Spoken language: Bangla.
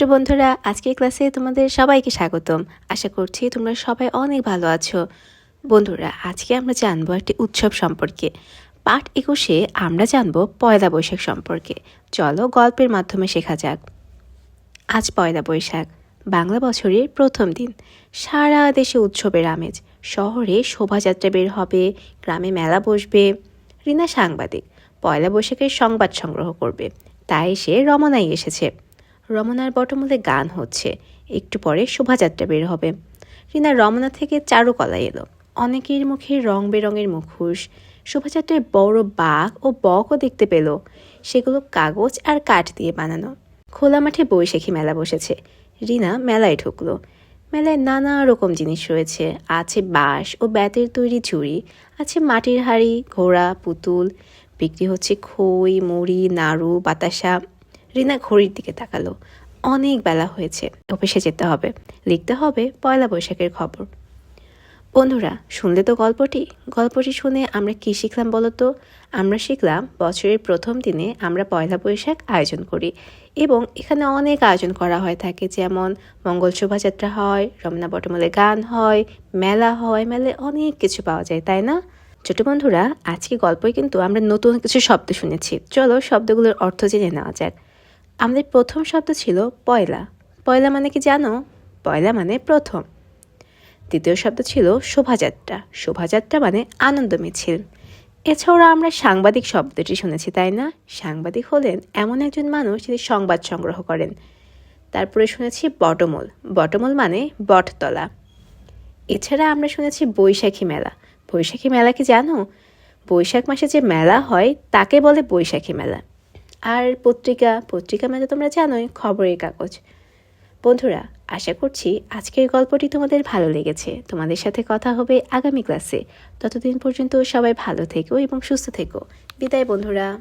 ছোট বন্ধুরা, আজকের ক্লাসে তোমাদের সবাইকে স্বাগতম। আশা করছি তোমরা সবাই অনেক ভালো আছো। বন্ধুরা, আজকে আমরা জানব একটি উৎসব সম্পর্কে। পাঠ একুশে আমরা জানব পয়লা বৈশাখ সম্পর্কে। চলো গল্পের মাধ্যমে শেখা যাক। আজ পয়লা বৈশাখ, বাংলা বছরের প্রথম দিন। সারা দেশে উৎসবের আমেজ। শহরে শোভাযাত্রা বের হবে, গ্রামে মেলা বসবে। রিনা সাংবাদিক, পয়লা বৈশাখের সংবাদ সংগ্রহ করবে। তাই সে রমনায় এসেছে। রমনার বটমূলে গান হচ্ছে। একটু পরে শোভাযাত্রা বের হবে। রিনা রমনা থেকে চারুকলা এলো। অনেকের মুখে রং বেরঙের মুখোশ। শোভাযাত্রায় বড় বাঘ ও বকও দেখতে পেল। সেগুলো কাগজ আর কাঠ দিয়ে বানানো। খোলা মাঠে বৈশাখী মেলা বসেছে। রিনা মেলায় ঢুকলো। মেলায় নানা রকম জিনিস রয়েছে। আছে বাঁশ ও বেতের তৈরি ঝুড়ি, আছে মাটির হাড়ি, ঘোড়া, পুতুল। বিক্রি হচ্ছে খই, মুড়ি, নাড়ু, বাতাসা। রিনা ঘড়ির দিকে তাকালো। অনেক বেলা হয়েছে, অফিসে যেতে হবে। লিখতে হবে পয়লা বৈশাখের খবর। বন্ধুরা, শুনলে তো গল্পটি? গল্পটি শুনে আমরা কি শিখলাম বলো তো? আমরা শিখলাম বছরের প্রথম দিনে আমরা পয়লা বৈশাখ আয়োজন করি এবং এখানে অনেক আয়োজন করা হয়ে থাকে। যেমন মঙ্গল শোভাযাত্রা হয়, রমনা বটমলে গান হয়, মেলা হয়, মেলায় অনেক কিছু পাওয়া যায়, তাই না? ছোট বন্ধুরা আজকে গল্পই কিন্তু আমরা নতুন কিছু শব্দ শুনেছি। চলো শব্দগুলোর অর্থ জেনে নেওয়া যাক। আমাদের প্রথম শব্দ ছিল পয়লা। পয়লা মানে কি জানো? পয়লা মানে প্রথম। দ্বিতীয় শব্দ ছিল শোভাযাত্রা। শোভাযাত্রা মানে আনন্দ মিছিল। এছাড়া আমরা সাংবাদিক শব্দটি শুনেছি, তাই না? সাংবাদিক হলেন এমন একজন মানুষ যিনি সংবাদ সংগ্রহ করেন। তারপরে শুনেছি বটমূল। বটমূল মানে বটতলা। এছাড়া আমরা শুনেছি বৈশাখী মেলা। বৈশাখী মেলা কি জানো? বৈশাখ মাসে যে মেলা হয়, তাকে বলে বৈশাখী মেলা। আর পত্রিকা পত্রিকা মানে তোমরা জানোই, খবরের কাগজ। বন্ধুরা, আশা করছি আজকের গল্পটি তোমাদের ভালো লেগেছে। তোমাদের সাথে কথা হবে আগামী ক্লাসে ততদিন পর্যন্ত সবাই ভালো থেকো এবং সুস্থ থেকো। বিদায় বন্ধুরা।